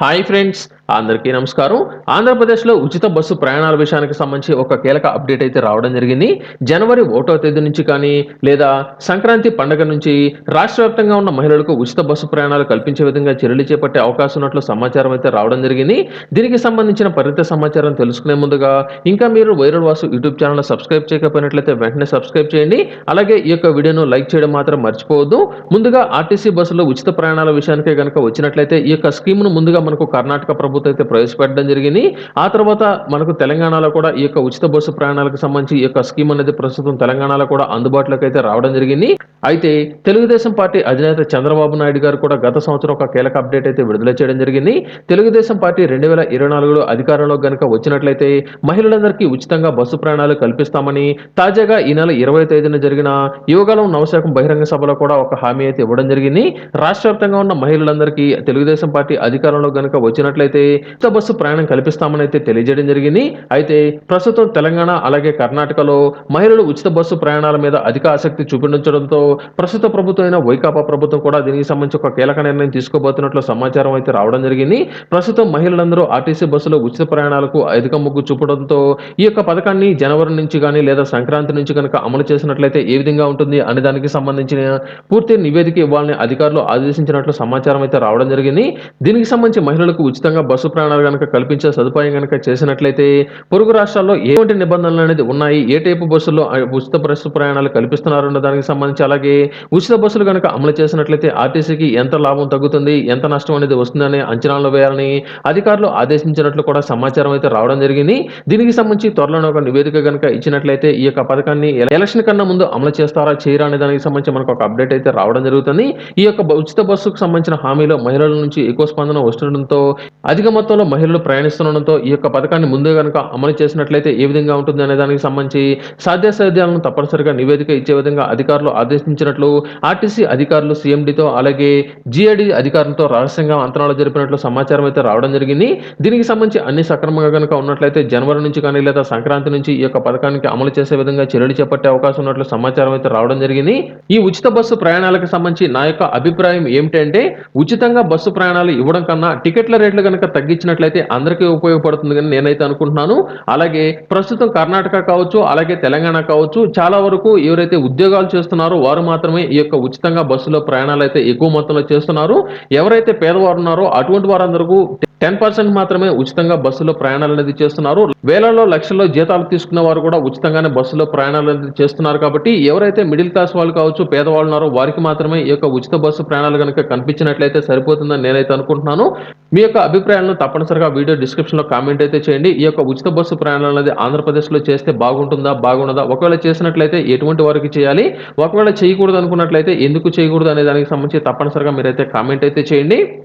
Hi friends అందరికీ నమస్కారం. ఆంధ్రప్రదేశ్లో ఉచిత బస్సు ప్రయాణాల విషయానికి సంబంధించి ఒక కీలక అప్డేట్ అయితే రావడం జరిగింది. జనవరి ఒకటో తేదీ నుంచి కానీ లేదా సంక్రాంతి పండుగ నుంచి రాష్ట్ర వ్యాప్తంగా ఉన్న మహిళలకు ఉచిత బస్సు ప్రయాణాలు కల్పించే విధంగా చర్యలు చేపట్టే అవకాశం ఉన్నట్లు సమాచారం అయితే రావడం జరిగింది. దీనికి సంబంధించిన పరిత సమాచారం తెలుసుకునే ముందుగా ఇంకా మీరు viral Vasu YouTube channel subscribe చేయకపోయినట్లయితే వెంటనే సబ్స్క్రైబ్ చేయండి. అలాగే ఈ యొక్క వీడియోను లైక్ చేయడం మాత్రం మర్చిపోవద్దు. ముందుగా ఆర్టీసీ బస్సులో ఉచిత ప్రయాణాల విషయానికే కనుక వచ్చినట్లయితే ఈ యొక్క స్కీమ్ను ముందుగా మనకు కర్ణాటక ప్రభుత్వం అయితే ప్రవేశపెట్టడం జరిగింది. ఆ తర్వాత మనకు తెలంగాణలో కూడా ఈ యొక్క ఉచిత బస్సు ప్రయాణాలకు సంబంధించి ఈ యొక్క స్కీమ్ అనేది ప్రస్తుతం తెలంగాణలో కూడా అందుబాటులోకి అయితే రావడం జరిగింది. అయితే తెలుగుదేశం పార్టీ అధినేత చంద్రబాబు నాయుడు గారు కూడా గత సంవత్సరం ఒక కీలక అప్డేట్ అయితే విడుదల చేయడం జరిగింది. తెలుగుదేశం పార్టీ రెండు వేల ఇరవై నాలుగులో అధికారంలో గనుక వచ్చినట్లయితే మహిళలందరికీ ఉచితంగా బస్సు ప్రయాణాలు కల్పిస్తామని తాజాగా ఈ నెల ఇరవై తేదీన జరిగిన యువగలం నవశాఖం బహిరంగ సభలో కూడా ఒక హామీ అయితే ఇవ్వడం జరిగింది. రాష్ట్ర వ్యాప్తంగా ఉన్న మహిళలందరికీ తెలుగుదేశం పార్టీ అధికారంలో గనుక వచ్చినట్లయితే ఉచిత బస్సు ప్రయాణం కల్పిస్తామని అయితే తెలియజేయడం జరిగింది. అయితే ప్రస్తుతం తెలంగాణ అలాగే కర్ణాటకలో మహిళలు ఉచిత బస్సు ప్రయాణాల మీద అధిక ఆసక్తి చూపించడంతో ప్రస్తుత ప్రభుత్వం అయిన వైకాపా ప్రభుత్వం కూడా దీనికి సంబంధించి ఒక కీలక నిర్ణయం తీసుకోబోతున్నట్లు సమాచారం అయితే రావడం జరిగింది. ప్రస్తుతం మహిళలందరూ ఆర్టీసీ బస్సులో ఉచిత ప్రయాణాలకు అధిక మొగ్గు చూపడంతో ఈ యొక్క పథకాన్ని జనవరి నుంచి కానీ లేదా సంక్రాంతి నుంచి కనుక అమలు చేసినట్లయితే ఏ విధంగా ఉంటుంది అనే దానికి సంబంధించిన పూర్తి నివేదిక ఇవ్వాలని అధికారులు ఆదేశించినట్లు సమాచారం అయితే రావడం జరిగింది. దీనికి సంబంధించి మహిళలకు ఉచితంగా బస్సు ప్రయాణాలు కనుక కల్పించే సదుపాయం కనుక చేసినట్లయితే పొరుగు రాష్ట్రాల్లో ఎటువంటి నిబంధనలు అనేది ఉన్నాయి? ఏ టైపు బస్సుల్లో ఉచిత బస్సు ప్రయాణాలు కల్పిస్తున్నారన్న దానికి సంబంధించి అలాగే ఉచిత బస్సులు కనుక అమలు చేసినట్లయితే ఆర్టీసీకి ఎంత లాభం తగ్గుతుంది ఎంత నష్టం అనేది వస్తుందనే అంచనాలు వేయాలని అధికారులు ఆదేశించినట్లు కూడా సమాచారం అయితే రావడం జరిగింది. దీనికి సంబంధించి త్వరలోనే ఒక నివేదిక కనుక ఇచ్చినట్లయితే ఈ యొక్క పథకాన్ని ఎలక్షన్ కన్నా ముందు అమలు చేస్తారా చేయరా అనే దానికి సంబంధించి మనకు ఒక అప్డేట్ అయితే రావడం జరుగుతుంది. ఈ యొక్క ఉచిత బస్సుకు సంబంధించిన హామీలో మహిళల నుంచి ఎక్కువ స్పందన వస్తుండటంతో అధిక మొత్తంలో మహిళలు ప్రయాణిస్తుండడంతో ఈ యొక్క పథకాన్ని ముందే కనుక అమలు చేసినట్లయితే ఏ విధంగా ఉంటుంది అనే దానికి సంబంధించి సాధ్యాసాధ్యాలను తప్పనిసరిగా నివేదిక ఇచ్చే విధంగా అధికారులు ప్రశ్నించినట్లు ఆర్టీసీ అధికారులు సీఎండీతో అలాగే జిఐడి అధికారులతో రహస్యంగా అంతరాలు జరిపినట్లు సమాచారం అయితే రావడం జరిగింది. దీనికి సంబంధించి అన్ని సక్రమంగా కనుక ఉన్నట్లయితే జనవరి నుంచి కానీ లేదా సంక్రాంతి నుంచి ఈ యొక్క పథకానికి అమలు చేసే విధంగా చర్యలు చేపట్టే అవకాశం ఉన్నట్లు సమాచారం అయితే రావడం జరిగింది. ఈ ఉచిత బస్సు ప్రయాణాలకు సంబంధించి నా యొక్క అభిప్రాయం ఏమిటంటే ఉచితంగా బస్సు ప్రయాణాలు ఇవ్వడం కన్నా టికెట్ల రేట్లు కనుక తగ్గించినట్లయితే అందరికీ ఉపయోగపడుతుంది కానీ నేనైతే అనుకుంటున్నాను. అలాగే ప్రస్తుతం కర్ణాటక కావచ్చు అలాగే తెలంగాణ కావచ్చు చాలా వరకు ఎవరైతే ఉద్యోగాలు చేస్తున్నారో వారు మాత్రమే ఈ యొక్క ఉచితంగా బస్సులో ప్రయాణాలు అయితే ఎక్కువ మొత్తంలో చేస్తున్నారు. ఎవరైతే పేదవారు ఉన్నారో అటువంటి వారందరికీ టెన్ పర్సెంట్ మాత్రమే ఉచితంగా బస్సులో ప్రయాణాలు అనేది చేస్తున్నారు. వేలలో లక్షల్లో జీతాలు తీసుకున్న వారు కూడా ఉచితంగానే బస్సులో ప్రయాణాలు అనేది చేస్తున్నారు కాబట్టి ఎవరైతే మిడిల్ క్లాస్ వాళ్ళు కావచ్చు పేదవాళ్ళు ఉన్నారో వారికి మాత్రమే ఈ యొక్క ఉచిత బస్సు ప్రయాణాలు కనుక కనిపించినట్లయితే సరిపోతుందని నేనైతే అనుకుంటున్నాను. మీ యొక్క అభిప్రాయాలను తప్పనిసరిగా వీడియో డిస్క్రిప్షన్లో కామెంట్ అయితే చేయండి. ఈ యొక్క ఉచిత బస్సు ప్రయాణాలు అనేది ఆంధ్రప్రదేశ్లో చేస్తే బాగుంటుందా బాగుండదా? ఒకవేళ చేసినట్లయితే ఎటువంటి వారికి చేయాలి? ఒకవేళ చేయకూడదు అనుకున్నట్లయితే ఎందుకు చేయకూడదు అనే దానికి సంబంధించి తప్పనిసరిగా మీరైతే కామెంట్ అయితే చేయండి.